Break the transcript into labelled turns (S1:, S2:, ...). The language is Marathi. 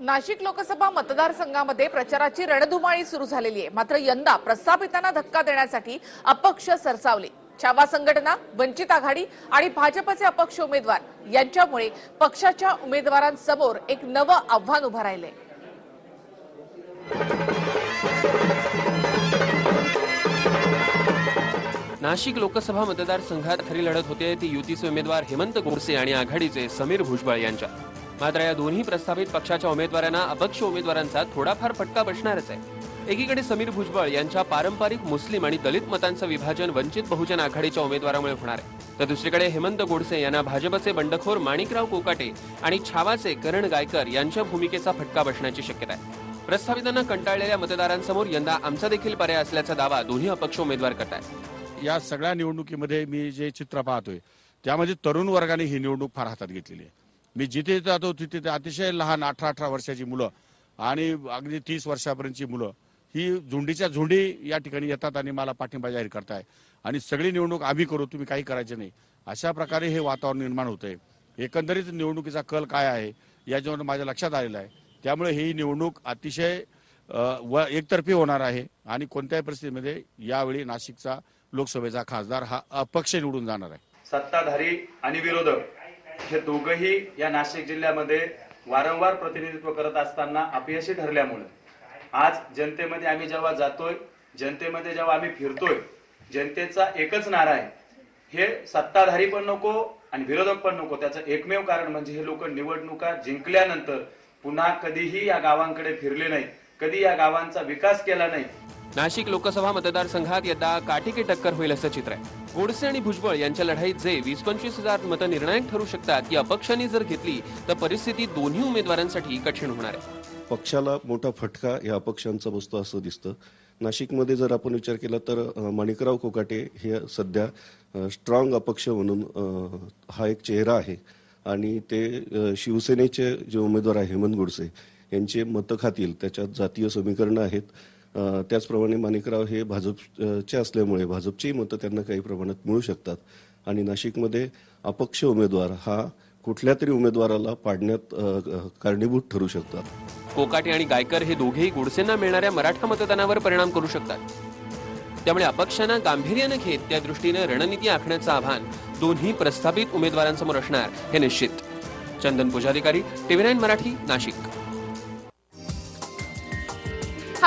S1: नाशिक लोकसभा मतदारसंघामध्ये प्रचाराची रणधुमाळी सुरू झालेली आहे. मात्र यंदा प्रस्थापितांना धक्का देण्यासाठी अपक्ष सरसावले. छावा संघटना वंचित आघाडी आणि भाजपचे अपक्ष उमेदवार यांच्यामुळे पक्षाच्या उमेदवारांसमोर एक नवं आव्हान उभं राहिलंय.
S2: नाशिक लोकसभा मतदारसंघात खरी लढत होते ती युतीचे उमेदवार हेमंत गोडसे आणि आघाडीचे समीर भुजबळ यांच्या. मात्र या दोन्ही प्रस्तावित पक्षाच्या उमेदवारांना अपक्ष उमेदवारांचा थोडाफार फटका बसणारच आहे. एकीकडे समीर भुजबळ यांच्या पारंपरिक मुस्लिम आणि दलित मतांचं विभाजन वंचित बहुजन आघाडीच्या उमेदवारामुळे होणार आहे. तर दुसरीकडे हेमंत गोडसे यांना भाजपचे बंडखोर माणिकराव कोकाटे आणि छावाचे करण गायकर यांच्या भूमिकेचा फटका बसण्याची शक्यता आहे. प्रस्तावितांना कंटाळलेल्या मतदारांसमोर यंदा आमचा देखील पर्याय असल्याचा दावा दोन्ही अपक्ष उमेदवार करतात
S3: या सगळ्या निवडणुकीमध्ये मी जे चित्र पाहतोय त्यामध्ये तरुण वर्गाने ही निवडणूक फार हातात घेतलेली आहे. मी जिथे जातो तिथे अतिशय लहान अठरा अठरा वर्षाची मुलं आणि अगदी तीस वर्षापर्यंतची मुलं ही झुंडीच्या झुंडी या ठिकाणी येतात आणि मला पाठिंबा जाहीर करताय. आणि सगळी निवडणूक आम्ही करू तुम्ही काही करायचे नाही. अशा प्रकारे हे वातावरण निर्माण होतंय. एकंदरीत निवडणुकीचा कल काय आहे याच्यावर माझ्या लक्षात आलेलं आहे. त्यामुळे ही निवडणूक अतिशय व एकतर्फी होणार आहे आणि कोणत्याही परिस्थितीमध्ये यावेळी नाशिकचा लोकसभेचा खासदार हा अपक्ष निवडून जाणार आहे.
S4: सत्ताधारी आणि विरोधक हे दोघही या नाशिक जिल्ह्यामध्ये वारंवार प्रतिनिधित्व करत असताना अपयशी ठरल्यामुळे. आज जनतेमध्ये आम्ही जेव्हा जातोय जनतेमध्ये जेव्हा आम्ही फिरतोय जनतेचा एकच नारा आहे. हे सत्ताधारी पण नको आणि विरोधक पण नको. त्याचं एकमेव कारण म्हणजे हे लोक निवडणुका जिंकल्यानंतर पुन्हा कधीही या गावांकडे फिरले नाही कधी या गावांचा विकास केला नाही.
S2: नाशिक लोकसभा मतदारसंघात यंदा काटेकी टक्कर होईल असं चित्र आहे. गोडसे आणि भुजबळ यांच्या लढाईत जे वीस पंचवीस हजार मतं निर्णायक ठरू शकतात ती अपक्षांनी जर घेतली तर परिस्थिती दोन्ही उमेदवारांसाठी कठीण होणार आहे.
S5: पक्षाला मोठा फटका या अपक्षांचा बसतो असं दिसतं. नाशिकमध्ये जर आपण विचार केला तर माणिकराव कोकाटे हे सध्या स्ट्रॉंग अपक्ष म्हणून हा एक चेहरा आहे. आणि ते शिवसेनेचे जे उमेदवार आहे हेमंत गोडसे यांचे मतं खातील. त्याच्यात जातीय समीकरणं आहेत. त्याचप्रमाणे माणिकराव हे भाजपचे असल्यामुळे भाजपचीही मतं त्यांना काही प्रमाणात मिळू शकतात. आणि नाशिकमध्ये अपक्ष उमेदवार हा कुठल्या तरी उमेदवाराला पाडण्यात कारणीभूत ठरू शकतात.
S2: कोकाटे आणि गायकर हे दोघेही गोडसेंना मिळणाऱ्या मराठा मतदानावर परिणाम करू शकतात. त्यामुळे अपक्षांना गांभीर्यानं घेत त्या दृष्टीनं रणनीती आखण्याचं आव्हान दोन्ही प्रस्थापित उमेदवारांसमोर असणार हे निश्चित. Chandan Pujadhikari TV nine Marathi Nashik.